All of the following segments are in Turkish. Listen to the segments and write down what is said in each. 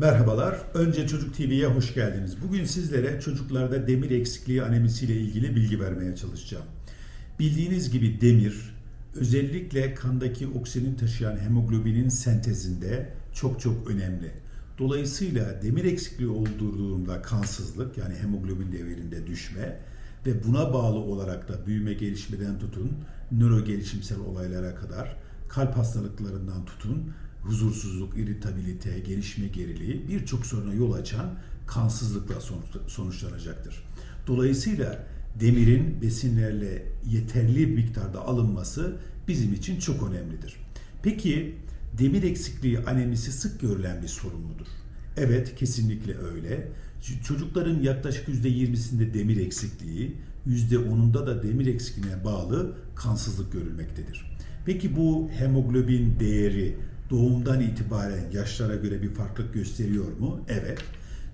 Merhabalar. Önce Çocuk TV'ye hoş geldiniz. Bugün sizlere çocuklarda demir eksikliği anemisiyle ilgili bilgi vermeye çalışacağım. Bildiğiniz gibi demir özellikle kandaki oksijen taşıyan hemoglobinin sentezinde çok çok önemli. Dolayısıyla demir eksikliği olduğu kansızlık yani hemoglobin değerinde düşme ve buna bağlı olarak da büyüme gelişmeden tutun nöro gelişimsel olaylara kadar kalp hastalıklarından tutun huzursuzluk, iritabilite, gelişme geriliği birçok soruna yol açan kansızlıkla sonuç- sonuçlanacaktır. Dolayısıyla demirin besinlerle yeterli miktarda alınması bizim için çok önemlidir. Peki demir eksikliği anemisi sık görülen bir sorun mudur? Evet, kesinlikle öyle. Çocukların yaklaşık %20'sinde demir eksikliği, %10'unda da demir eksikliğine bağlı kansızlık görülmektedir. Peki bu hemoglobin değeri doğumdan itibaren yaşlara göre bir farklılık gösteriyor mu? Evet.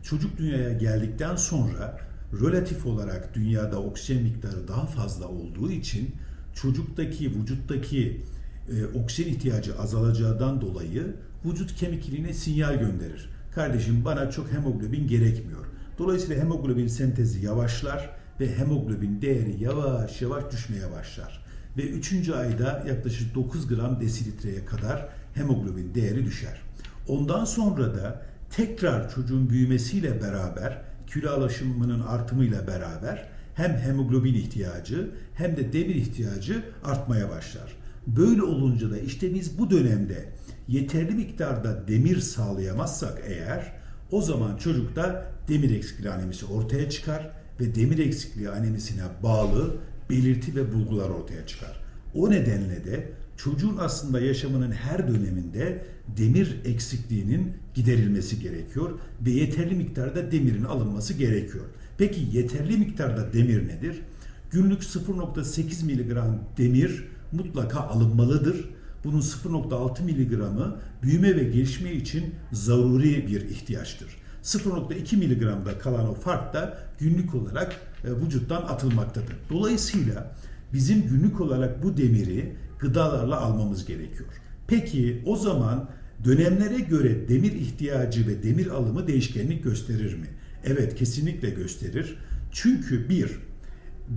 Çocuk dünyaya geldikten sonra relatif olarak dünyada oksijen miktarı daha fazla olduğu için çocuktaki, vücuttaki e, oksijen ihtiyacı azalacağından dolayı vücut kemik iliğine sinyal gönderir. Kardeşim bana çok hemoglobin gerekmiyor. Dolayısıyla hemoglobin sentezi yavaşlar ve hemoglobin değeri yavaş yavaş düşmeye başlar. Ve 3. ayda yaklaşık 9 gram desilitreye kadar hemoglobin değeri düşer. Ondan sonra da tekrar çocuğun büyümesiyle beraber kilo alaşımının artımıyla beraber hem hemoglobin ihtiyacı hem de demir ihtiyacı artmaya başlar. Böyle olunca da işte biz bu dönemde yeterli miktarda demir sağlayamazsak eğer o zaman çocukta demir eksikliği anemisi ortaya çıkar ve demir eksikliği anemisine bağlı belirti ve bulgular ortaya çıkar. O nedenle de çocuğun aslında yaşamının her döneminde demir eksikliğinin giderilmesi gerekiyor ve yeterli miktarda demirin alınması gerekiyor. Peki yeterli miktarda demir nedir? Günlük 0.8 miligram demir mutlaka alınmalıdır. Bunun 0.6 miligramı büyüme ve gelişme için zaruri bir ihtiyaçtır. 0.2 miligramda kalan o fark da günlük olarak e, vücuttan atılmaktadır. Dolayısıyla bizim günlük olarak bu demiri gıdalarla almamız gerekiyor. Peki o zaman dönemlere göre demir ihtiyacı ve demir alımı değişkenlik gösterir mi? Evet kesinlikle gösterir. Çünkü bir,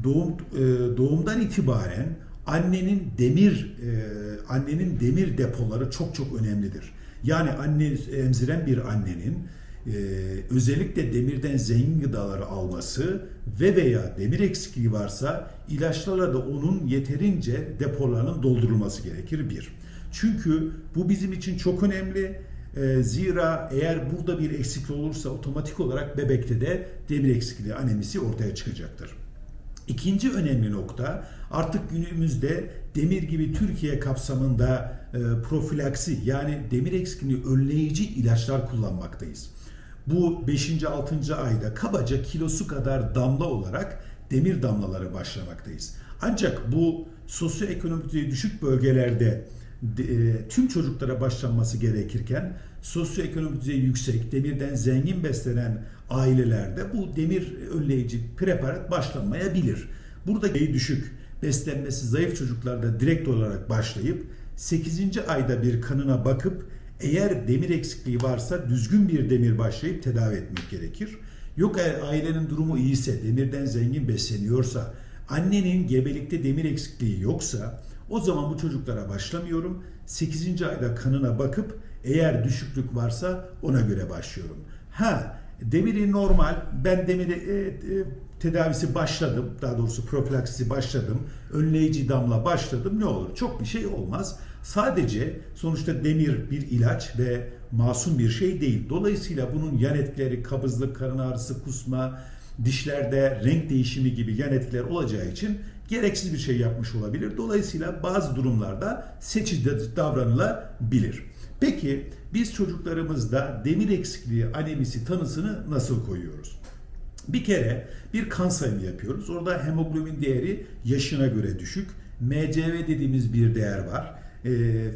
doğum e, doğumdan itibaren annenin demir e, annenin demir depoları çok çok önemlidir. Yani anne emziren bir annenin e, özellikle demirden zengin gıdaları alması ve veya demir eksikliği varsa ilaçlarla da onun yeterince depolarının doldurulması gerekir bir. Çünkü bu bizim için çok önemli. E, zira eğer burada bir eksiklik olursa otomatik olarak bebekte de demir eksikliği anemisi ortaya çıkacaktır. İkinci önemli nokta artık günümüzde demir gibi Türkiye kapsamında e, profilaksi yani demir eksikliğini önleyici ilaçlar kullanmaktayız. Bu 5. 6. ayda kabaca kilosu kadar damla olarak demir damlaları başlamaktayız. Ancak bu sosyoekonomik düşük bölgelerde de- e, tüm çocuklara başlanması gerekirken sosyoekonomik düzeyi yüksek, demirden zengin beslenen ailelerde bu demir önleyici preparat başlanmayabilir. Burada düşük, beslenmesi zayıf çocuklarda direkt olarak başlayıp 8. ayda bir kanına bakıp eğer demir eksikliği varsa düzgün bir demir başlayıp tedavi etmek gerekir. Yok eğer ailenin durumu iyiyse, demirden zengin besleniyorsa, annenin gebelikte demir eksikliği yoksa o zaman bu çocuklara başlamıyorum. 8. ayda kanına bakıp eğer düşüklük varsa ona göre başlıyorum. Ha demiri normal ben demiri e, e, tedavisi başladım daha doğrusu profilaksisi başladım önleyici damla başladım ne olur çok bir şey olmaz sadece sonuçta demir bir ilaç ve masum bir şey değil dolayısıyla bunun yan etkileri kabızlık karın ağrısı kusma dişlerde renk değişimi gibi yan etkiler olacağı için gereksiz bir şey yapmış olabilir. Dolayısıyla bazı durumlarda seçici davranılabilir. Peki biz çocuklarımızda demir eksikliği anemisi tanısını nasıl koyuyoruz? Bir kere bir kan sayımı yapıyoruz. Orada hemoglobin değeri yaşına göre düşük. MCV dediğimiz bir değer var. E,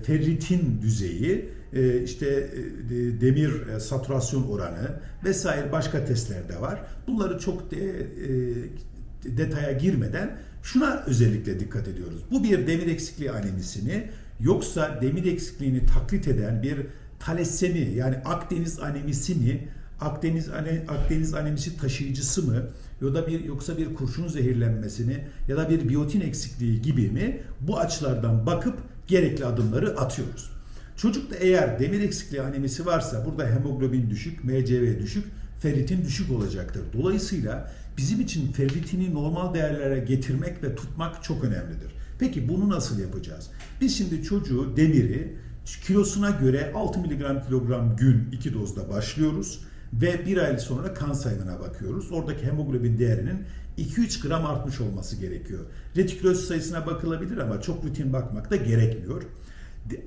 ferritin düzeyi, e, işte e, demir e, saturasyon oranı vesaire başka testler de var. Bunları çok de, e, detaya girmeden şuna özellikle dikkat ediyoruz. Bu bir demir eksikliği anemisini yoksa demir eksikliğini taklit eden bir talasemi yani Akdeniz anemisi mi, Akdeniz ane, Akdeniz anemisi taşıyıcısı mı ya da bir yoksa bir kurşun zehirlenmesini ya da bir biyotin eksikliği gibi mi bu açılardan bakıp gerekli adımları atıyoruz. Çocukta eğer demir eksikliği anemisi varsa burada hemoglobin düşük, MCV düşük, ferritin düşük olacaktır. Dolayısıyla bizim için ferritini normal değerlere getirmek ve tutmak çok önemlidir. Peki bunu nasıl yapacağız? Biz şimdi çocuğu demiri kilosuna göre 6 mg kilogram gün 2 dozda başlıyoruz ve bir ay sonra kan sayımına bakıyoruz. Oradaki hemoglobin değerinin 2-3 gram artmış olması gerekiyor. Retikülosit sayısına bakılabilir ama çok rutin bakmak da gerekmiyor.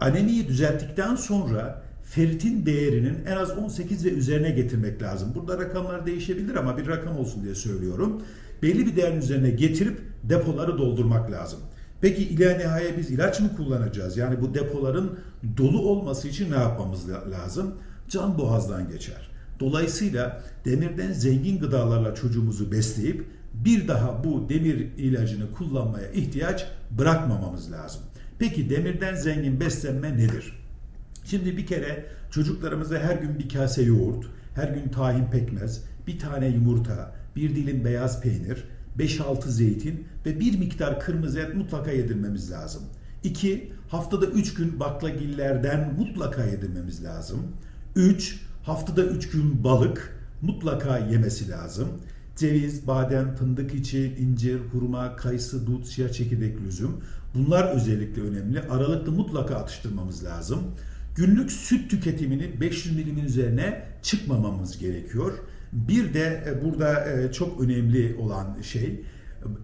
Anemiyi düzelttikten sonra ferritin değerinin en az 18 ve üzerine getirmek lazım. Burada rakamlar değişebilir ama bir rakam olsun diye söylüyorum. Belli bir değerin üzerine getirip depoları doldurmak lazım. Peki ila nihaya biz ilaç mı kullanacağız? Yani bu depoların dolu olması için ne yapmamız lazım? Can boğazdan geçer. Dolayısıyla demirden zengin gıdalarla çocuğumuzu besleyip bir daha bu demir ilacını kullanmaya ihtiyaç bırakmamamız lazım. Peki demirden zengin beslenme nedir? Şimdi bir kere çocuklarımıza her gün bir kase yoğurt, her gün tahin pekmez, bir tane yumurta, bir dilim beyaz peynir, 5-6 zeytin ve bir miktar kırmızı et mutlaka yedirmemiz lazım. 2. Haftada 3 gün baklagillerden mutlaka yedirmemiz lazım. 3. Haftada 3 gün balık mutlaka yemesi lazım. Ceviz, badem, fındık içi, incir, hurma, kayısı, dut, siyah çekirdek üzüm. Bunlar özellikle önemli. Aralıklı mutlaka atıştırmamız lazım. Günlük süt tüketimini 500 milimin üzerine çıkmamamız gerekiyor. Bir de e, burada e, çok önemli olan şey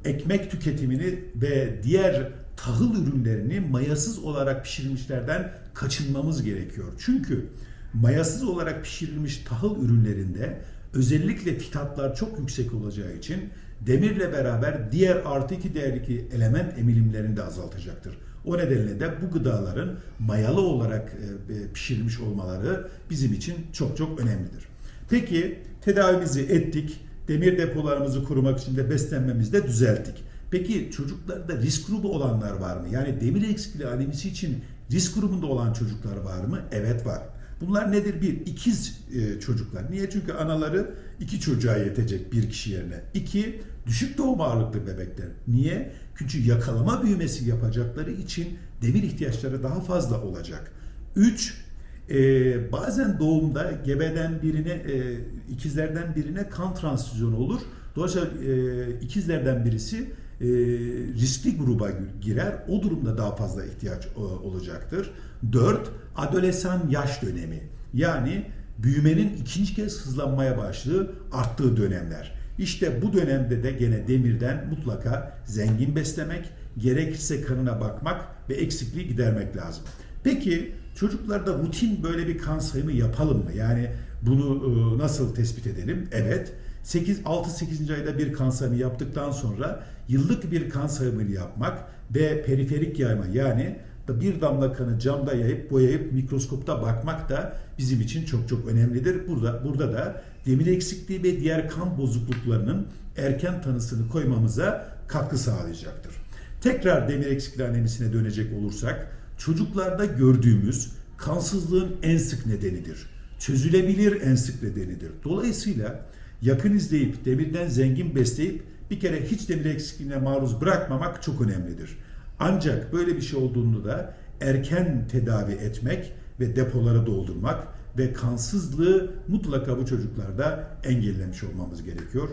ekmek tüketimini ve diğer tahıl ürünlerini mayasız olarak pişirilmişlerden kaçınmamız gerekiyor. Çünkü mayasız olarak pişirilmiş tahıl ürünlerinde özellikle fitatlar çok yüksek olacağı için demirle beraber diğer artı iki değerdeki element emilimlerini de azaltacaktır. O nedenle de bu gıdaların mayalı olarak e, pişirilmiş olmaları bizim için çok çok önemlidir. Peki tedavimizi ettik, demir depolarımızı korumak için de beslenmemizi de düzelttik. Peki çocuklarda risk grubu olanlar var mı? Yani demir eksikliği anemisi için risk grubunda olan çocuklar var mı? Evet var. Bunlar nedir? Bir, ikiz e, çocuklar. Niye? Çünkü anaları iki çocuğa yetecek bir kişi yerine. İki, düşük doğum ağırlıklı bebekler. Niye? Çünkü yakalama büyümesi yapacakları için demir ihtiyaçları daha fazla olacak. Üç, e, bazen doğumda gebeden birine, e, ikizlerden birine kan transfüzyonu olur. Dolayısıyla e, ikizlerden birisi e, riskli gruba girer. O durumda daha fazla ihtiyaç e, olacaktır. 4. Adolesan yaş dönemi. Yani büyümenin ikinci kez hızlanmaya başladığı, arttığı dönemler. İşte bu dönemde de gene demirden mutlaka zengin beslemek, gerekirse kanına bakmak ve eksikliği gidermek lazım. Peki çocuklarda rutin böyle bir kan sayımı yapalım mı? Yani bunu e, nasıl tespit edelim? Evet. 8 6-8. ayda bir kan sayımı yaptıktan sonra yıllık bir kan sayımını yapmak ve periferik yayma yani bir damla kanı camda yayıp boyayıp mikroskopta bakmak da bizim için çok çok önemlidir. Burada burada da demir eksikliği ve diğer kan bozukluklarının erken tanısını koymamıza katkı sağlayacaktır. Tekrar demir eksikliği anemisine dönecek olursak çocuklarda gördüğümüz kansızlığın en sık nedenidir. Çözülebilir en sık nedenidir. Dolayısıyla yakın izleyip demirden zengin besleyip bir kere hiç demir eksikliğine maruz bırakmamak çok önemlidir. Ancak böyle bir şey olduğunda da erken tedavi etmek ve depoları doldurmak ve kansızlığı mutlaka bu çocuklarda engellemiş olmamız gerekiyor.